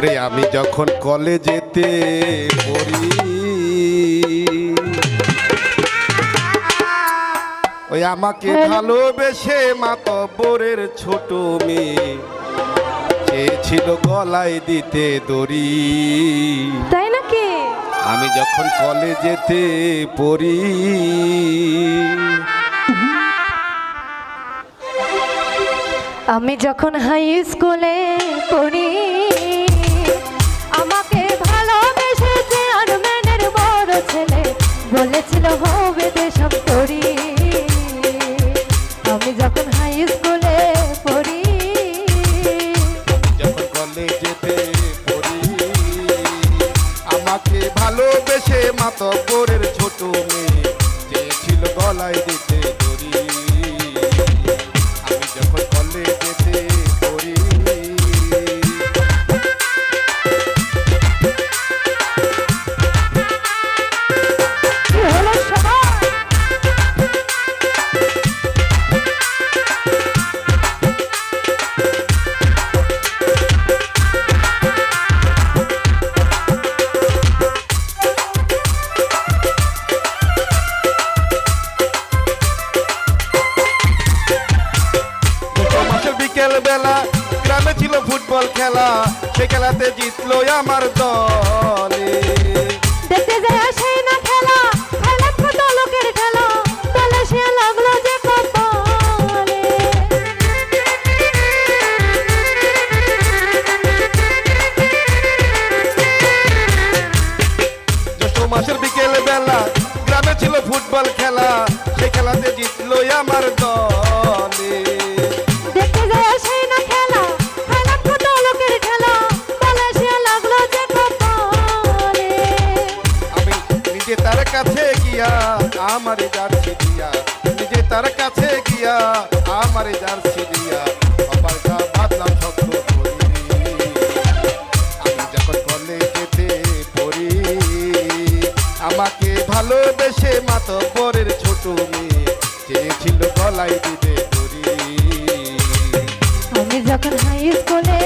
ওরে আমি যখন কলেজেতে পড়ি ওই আমাকে ভালোবেসে মাতব্বরের ছোট মেয়ে চেয়েছিল গলায় দিতে দড়ি। তাই নাকি? আমি যখন কলেজেতে পড়ি আমি যখন হাই স্কুলে পড়ি ছিল ফুটবল খেলা সে খেলাতে জিতলো আমার দলে। দেখতে যায় সেই না খেলা খেলা কত লোকের খেলা তাহলে সে লাগল যে কপালে জ্যৈষ্ঠ মাসের বিকেল বেলা গ্রামে ছিল ফুটবল খেলা সে খেলাতে জিতলো আমার গিয়া, আমার জার্সি দিয়া, নিজে তার কাছে গিয়া, আমার জার্সি দিয়া আমাকে ভালোবেসে মাতব্বরের ছোট মেয়ে চেয়েছিল গলায় দিতে আমি যখন হাই স্কুলে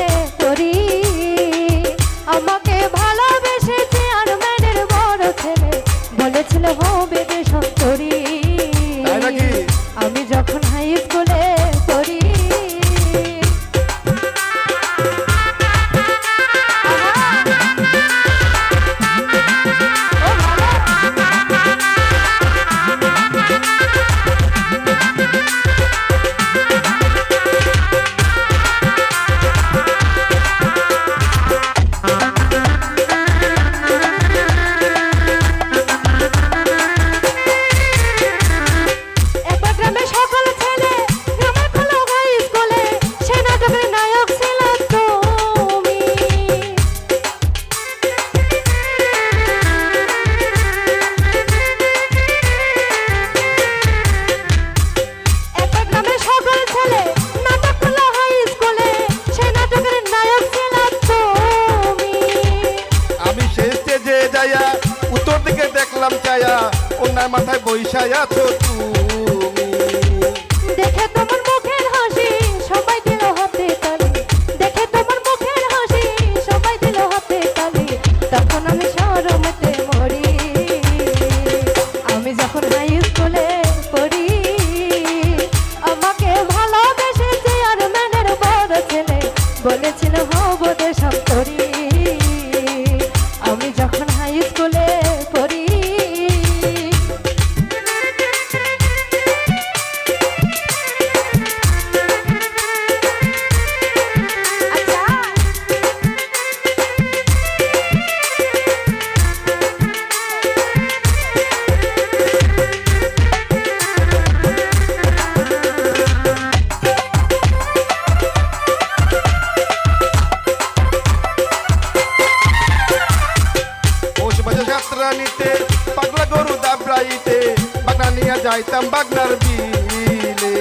স্টেজে উত্তর দিকে দেখলাম চায়া, ওনার মাথায় আছো তুমি। দেখে সবাই হাতে দেখে সবাই হাতে তখন আমি মরি। আমি যখন হাই স্কুলে মাসে যাত্রা নিতে পাগলা গরু দাবড়াইতে বাগনা নিয়ে যাইতাম বাগনার বিলে।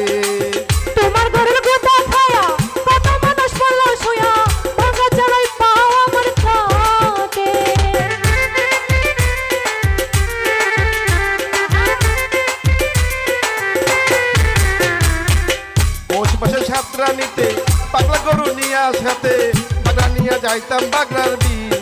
তোমার ঘরের গোটা খায়া কত মানুষ পড়ল শুয়া ভাঙা চড়াই পাও আমার থাকে পৌষ মাসে যাত্রা নিতে পাগলা গরু নিয়ে আসাতে নিয়ে যাইতাম বাগড়ার বিলে।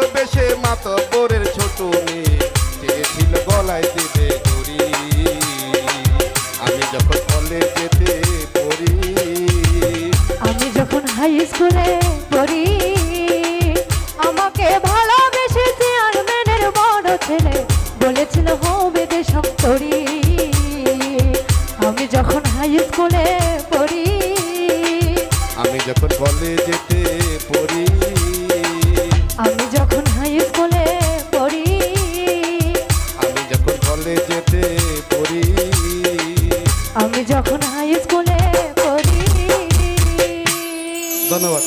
ভালোবেসে মাতব্বরের ছোট মেয়ে। চেয়েছিল গলায় দেবে ঘড়ি আমি যখন কলেজেতে পড়ি আমি যখন হাই স্কুলে পড়ি আমাকে ভালোবেসে চেয়ারম্যানের বড় ছেলে বলেছিল হবে দেশান্তরী আমি যখন হাই স্কুলে পড়ি আমি যখন কলেজেতে পড়ি আমি যখন হাই স্কুলে পড়ি আমি যখন কলেজেতে পড়ি আমি যখন হাই স্কুলে পড়ি। ধন্যবাদ।